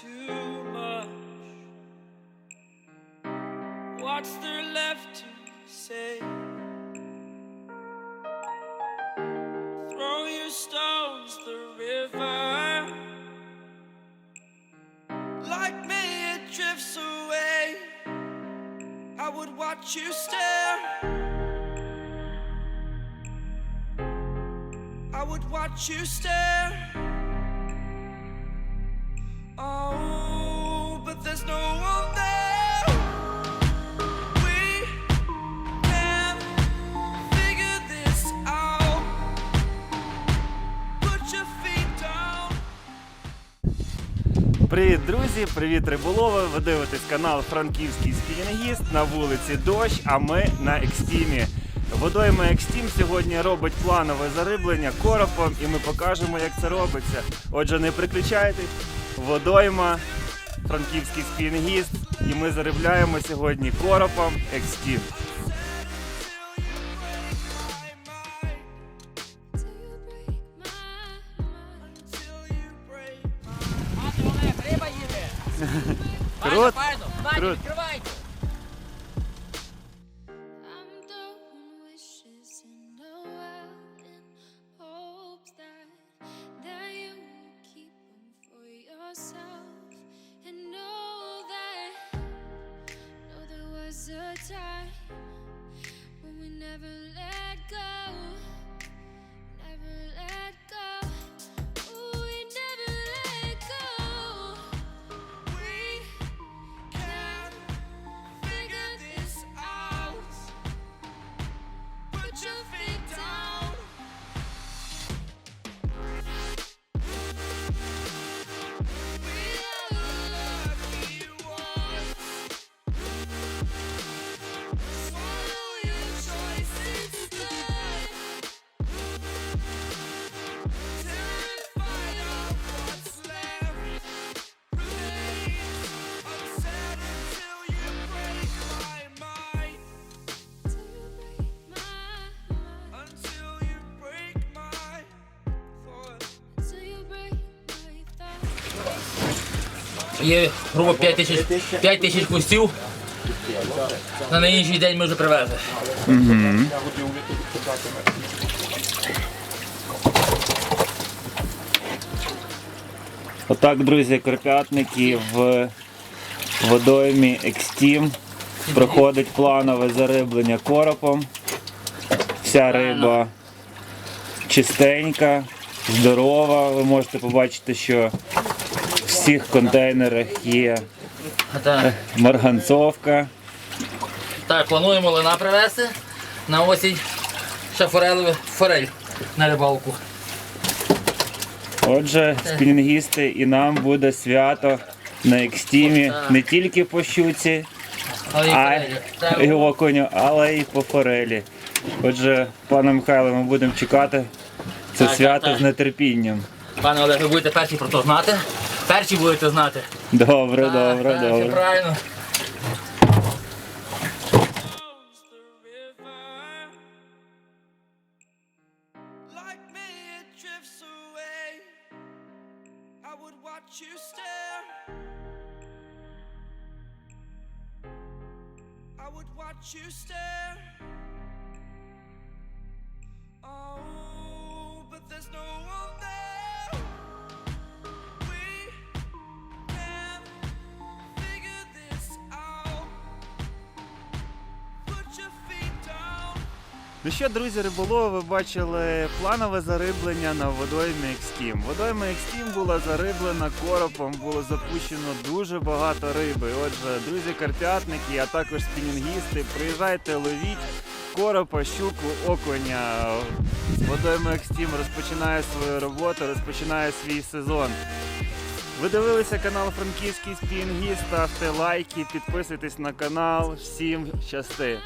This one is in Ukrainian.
too much. What's there left to say? Throw your stones the river. Like me, it drifts away. I would watch you stare. I would watch you stare. Привіт, друзі! Привіт, риболови! Ви дивитесь канал Франківський спінінгіст на вулиці Дощ, а ми на екстімі. Водойма Екстім сьогодні робить планове зариблення коропом, і ми покажемо, як це робиться. Отже, не приключайтесь. Водойма, франківський спінінгіст, і ми заробляємо сьогодні коропом Екстім. Їде. Крут, Є грубо 5 тисяч, 5 тисяч хвостів. На інший день ми вже привезли. Отак, друзі, карпятники в водоймі Екстім проходить планове зариблення коропом. Вся риба чистенька, здорова. Ви можете побачити, що всіх контейнерах є Так, марганцовка. так, плануємо лина привезти на осінь. Ще форель на рибалку. Отже, спінінгісти, і нам буде свято на екстімі не тільки по щуці, а. Так, і окуню, але й по форелі. Отже, пане Михайло, ми будемо чекати це Так, свято так, з нетерпінням. Пане Олег, ви будете перші про то знати. Перші будете знати. Добре, Так, добре, так, все добре. правильно. Flows the river. Like Ну що, друзі, риболови, ви бачили планове зариблення на водоймі Екстім. Водойма Екстім була зариблена коропом, було запущено дуже багато риби. Отже, друзі, карпятники, а також спінінгісти, приїжджайте, ловіть коропа, щуку, окуня. Водойма Екстім розпочинає свою роботу, розпочинає свій сезон. Ви дивилися канал Франківський спінінгіст, ставте лайки, підписуйтесь на канал. Всім щасти!